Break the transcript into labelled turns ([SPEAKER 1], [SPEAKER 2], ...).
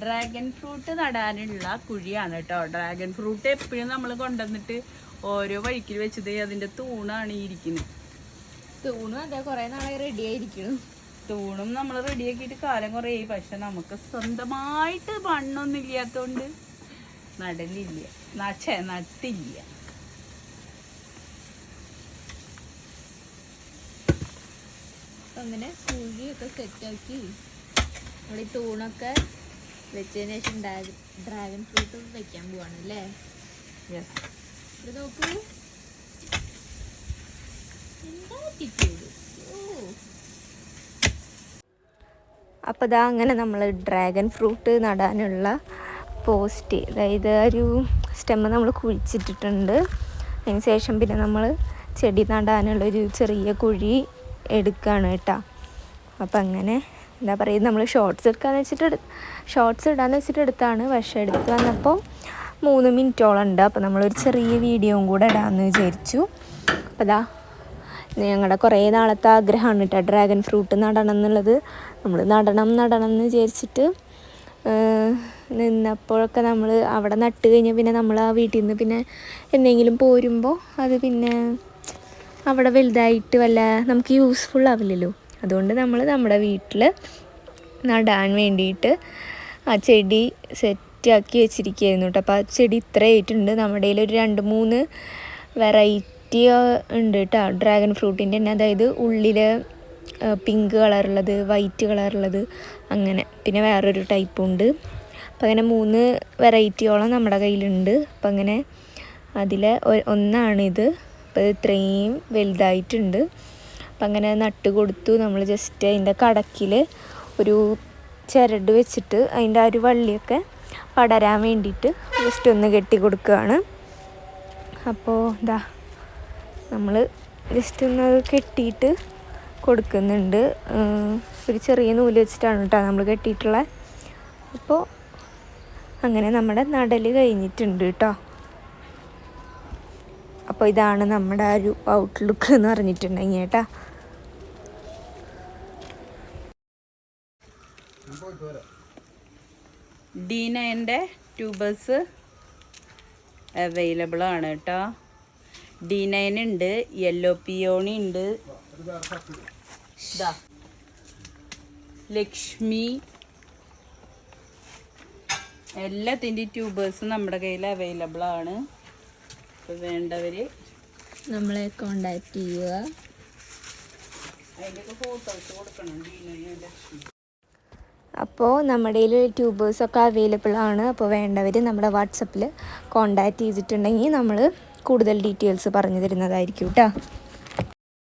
[SPEAKER 1] Dragon fruit നടാനുള്ള കുഴിയാണ് കേട്ടോ. Dragon fruit എപ്പോഴും നമ്മൾ കൊണ്ടുവന്നിട്ട് ഓരോ വഴിക്കിൽ വെച്ചത് അതിന്റെ തൂണാണ് ഈ ഇരിക്കുന്നത്
[SPEAKER 2] തൂണും അതെ കുറേ നാളെ റെഡി ആയിരിക്കണം.
[SPEAKER 1] തൂണും നമ്മൾ റെഡിയാക്കിയിട്ട് കാലം കുറേ പക്ഷെ നമുക്ക് സ്വന്തമായിട്ട് മണ്ണൊന്നും ഇല്ലാത്തോണ്ട് നടലില്ല. നച്ചേ നട്ടില്ല.
[SPEAKER 2] അങ്ങനെ കുഴിയൊക്കെ സെറ്റാക്കി നമ്മൾ ഈ തൂണൊക്കെ വെച്ചതിന് ശേഷം ഡ്രാഗൺ ഫ്രൂട്ട് വെക്കാൻ പോവാണ് അല്ലേ ഇത് നോക്കൂ. എന്താ? ഓ.
[SPEAKER 3] അപ്പോൾ ഇതാ അങ്ങനെ നമ്മൾ ഡ്രാഗൺ ഫ്രൂട്ട് നടാനുള്ള പോസ്റ്റ് അതായത് ഒരു സ്റ്റെമ്മ് നമ്മൾ കുഴിച്ചിട്ടിട്ടുണ്ട്. അതിന് ശേഷം പിന്നെ നമ്മൾ ചെടി നടാനുള്ളൊരു ചെറിയ കുഴി എടുക്കുകയാണ് കേട്ടോ. അപ്പം അങ്ങനെ എന്താ പറയുക നമ്മൾ ഷോർട്ട്സ് എടുക്കാന്ന് വെച്ചിട്ട് ഷോർട്ട്സ് ഇടാന്ന് വെച്ചിട്ട് എടുത്താണ്. പക്ഷേ എടുത്ത് വന്നപ്പോൾ മൂന്ന് മിനിറ്റോളം ഉണ്ട്. അപ്പോൾ നമ്മളൊരു ചെറിയ വീഡിയോയും കൂടെ ഇടാമെന്ന് വിചാരിച്ചു. അപ്പോൾ ഇതാ ഞങ്ങളുടെ കുറേ നാളത്തെ ആഗ്രഹമാണ് കേട്ടോ ഡ്രാഗൺ ഫ്രൂട്ട് നടണം എന്നുള്ളത്. നമ്മൾ നടണം നടണം എന്ന് വിചാരിച്ചിട്ട് നിന്നപ്പോഴൊക്കെ നമ്മൾ അവിടെ നട്ട് കഴിഞ്ഞാൽ പിന്നെ നമ്മൾ ആ വീട്ടിൽ നിന്ന് പിന്നെ എന്തെങ്കിലും പോരുമ്പോൾ അത് പിന്നെ അവിടെ വലുതായിട്ട് വല്ല നമുക്ക് യൂസ്ഫുൾ ആവില്ലല്ലോ. അതുകൊണ്ട് നമ്മൾ നമ്മുടെ വീട്ടിൽ നടാൻ വേണ്ടിയിട്ട് ആ ചെടി സെറ്റാക്കി വെച്ചിരിക്കുകയായിരുന്നു കേട്ടോ. അപ്പോൾ ആ ചെടി ഇത്ര ആയിട്ടുണ്ട് നമ്മുടെ ഒരു രണ്ട് മൂന്ന് വെറൈറ്റി ഉണ്ട് കേട്ടോ. ഡ്രാഗൺ ഫ്രൂട്ടിന്റെ തന്നെ. അതായത് ഉള്ളിൽ പിങ്ക് കളറുള്ളത് വൈറ്റ് കളറുള്ളത് അങ്ങനെ. പിന്നെ വേറൊരു ടൈപ്പും ഉണ്ട്. അപ്പം അങ്ങനെ മൂന്ന് വെറൈറ്റിയോളം നമ്മുടെ കയ്യിലുണ്ട്. അപ്പം അങ്ങനെ അതിൽ ഒന്നാണിത്. അപ്പോൾ ഇത് ഇത്രയും വലുതായിട്ടുണ്ട്. അപ്പം അങ്ങനെ നട്ട് കൊടുത്തു നമ്മൾ ജസ്റ്റ് അതിന്റെ കടക്കിൽ ഒരു ചിരട് വെച്ചിട്ട് അതിന്റെ ആ ഒരു വള്ളിയൊക്കെ പടരാൻ വേണ്ടിയിട്ട് ജസ്റ്റ് ഒന്ന് കെട്ടി കൊടുക്കുകയാണ് അപ്പോൾ ഇതാ നമ്മൾ ജസ്റ്റ് ഒന്ന് അത് കെട്ടിയിട്ട് കൊടുക്കുന്നുണ്ട്. ഒരു ചെറിയ നൂൽ വെച്ചിട്ടാണ് കേട്ടോ നമ്മൾ കെട്ടിയിട്ടുള്ളത് അപ്പോൾ അങ്ങനെ നമ്മുടെ നടൽ കഴിഞ്ഞിട്ടുണ്ട് കേട്ടോ. അപ്പോൾ ഇതാണ് നമ്മുടെ ആ ഒരു ഔട്ട്ലുക്ക് എന്ന് പറഞ്ഞിട്ടുണ്ടെങ്കിൽ കേട്ടോ.
[SPEAKER 1] ഡി നയന്റെ ട്യൂബേഴ്സ് അവൈലബിൾ ആണ് കേട്ടോ ഡി നയൻ ഉണ്ട് യെല്ലോ പിയോണി ഉണ്ട്. ലക്ഷ്മി. എല്ലാത്തിന്റെ ട്യൂബേഴ്സും നമ്മുടെ കയ്യിൽ അവൈലബിൾ ആണ്. അപ്പോൾ വേണ്ടവർ
[SPEAKER 2] നമ്മളെ കോണ്ടാക്ട് ചെയ്യുക.
[SPEAKER 1] അതിന്റെയൊക്കെ ഫോട്ടോസ് കൊടുക്കണം ഡി നയൻ ലക്ഷ്മി
[SPEAKER 3] അപ്പോൾ നമ്മുടെ കയ്യിൽ ട്യൂബേഴ്സൊക്കെ അവൈലബിൾ ആണ്. അപ്പോൾ വേണ്ടവർ നമ്മുടെ വാട്സപ്പിൽ കോണ്ടാക്ട് ചെയ്തിട്ടുണ്ടെങ്കിൽ നമ്മൾ കൂടുതൽ ഡീറ്റെയിൽസ് പറഞ്ഞു തരുന്നതായിരിക്കും കേട്ടോ